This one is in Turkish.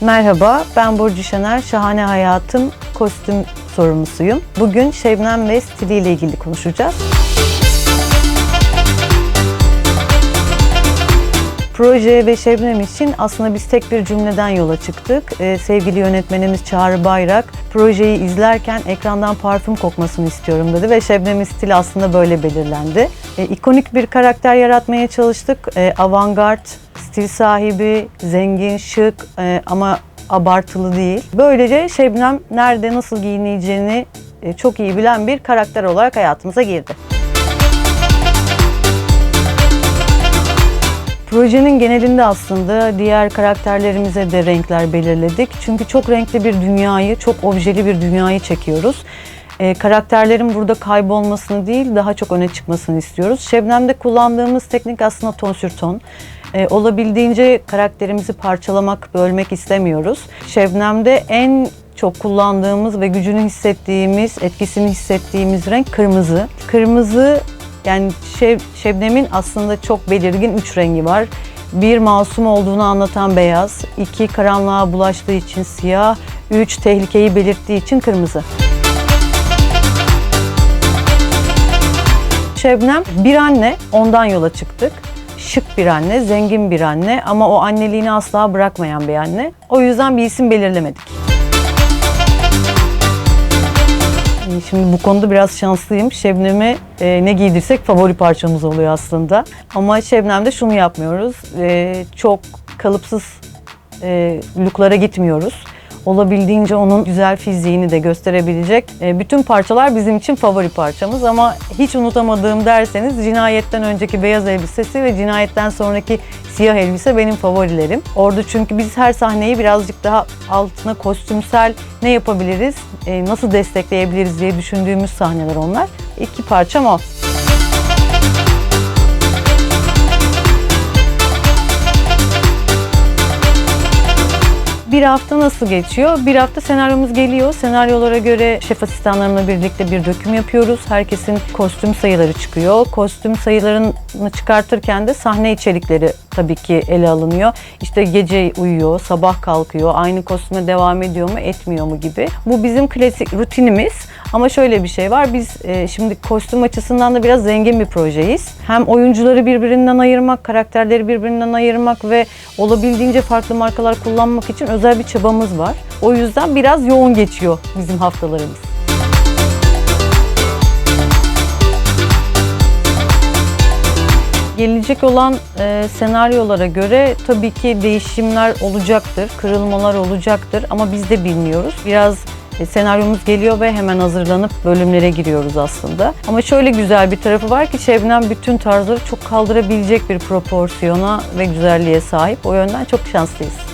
Merhaba, ben Burcu Şener. Şahane Hayatım kostüm sorumlusuyum. Bugün Şebnem ve stiliyle ilgili konuşacağız. Proje ve Şebnem için aslında biz tek bir cümleden yola çıktık. Ee, sevgili yönetmenimiz Çağrı Bayrak projeyi izlerken ekrandan parfüm kokmasını istiyorum dedi ve Şebnem'in stili aslında böyle belirlendi. Ee, ikonik bir karakter yaratmaya çalıştık. Ee, avantgard, stil sahibi, zengin, şık e, ama abartılı değil. Böylece Şebnem nerede nasıl giyineceğini e, çok iyi bilen bir karakter olarak hayatımıza girdi. Projenin genelinde aslında diğer karakterlerimize de renkler belirledik. Çünkü çok renkli bir dünyayı, çok objeli bir dünyayı çekiyoruz. Ee, karakterlerin burada kaybolmasını değil, daha çok öne çıkmasını istiyoruz. Şebnem'de kullandığımız teknik aslında ton sür ton. Ee, olabildiğince karakterimizi parçalamak, bölmek istemiyoruz. Şebnem'de en çok kullandığımız ve gücünü hissettiğimiz, etkisini hissettiğimiz renk kırmızı. Kırmızı yani Şeb- Şebnem'in aslında çok belirgin üç rengi var. Bir masum olduğunu anlatan beyaz, iki karanlığa bulaştığı için siyah, üç tehlikeyi belirttiği için kırmızı. Şebnem bir anne, ondan yola çıktık. Şık bir anne, zengin bir anne ama o anneliğini asla bırakmayan bir anne. O yüzden bir isim belirlemedik. Şimdi bu konuda biraz şanslıyım. Şebnem'e e, ne giydirsek favori parçamız oluyor aslında. Ama Şebnem'de şunu yapmıyoruz. E, çok kalıpsız e, looklara gitmiyoruz. Olabildiğince onun güzel fiziğini de gösterebilecek e, bütün parçalar bizim için favori parçamız. Ama hiç unutamadığım derseniz cinayetten önceki beyaz elbisesi ve cinayetten sonraki siyah elbise benim favorilerim. Orada çünkü biz her sahneyi birazcık daha altına kostümsel ne yapabiliriz, e, nasıl destekleyebiliriz diye düşündüğümüz sahneler onlar. İki parçam o. Bir hafta nasıl geçiyor? Bir hafta senaryomuz geliyor. Senaryolara göre şef asistanlarımla birlikte bir döküm yapıyoruz. Herkesin kostüm sayıları çıkıyor. Kostüm sayılarını çıkartırken de sahne içerikleri tabii ki ele alınıyor. İşte gece uyuyor, sabah kalkıyor, aynı kostüme devam ediyor mu, etmiyor mu gibi. Bu bizim klasik rutinimiz. Ama şöyle bir şey var. Biz e, şimdi kostüm açısından da biraz zengin bir projeyiz. Hem oyuncuları birbirinden ayırmak, karakterleri birbirinden ayırmak ve olabildiğince farklı markalar kullanmak için özel bir çabamız var. O yüzden biraz yoğun geçiyor bizim haftalarımız. Gelecek olan e, senaryolara göre tabii ki değişimler olacaktır, kırılmalar olacaktır ama biz de bilmiyoruz. Biraz senaryomuz geliyor ve hemen hazırlanıp bölümlere giriyoruz aslında. Ama şöyle güzel bir tarafı var ki Şebnem bütün tarzları çok kaldırabilecek bir proporsiyona ve güzelliğe sahip. O yönden çok şanslıyız.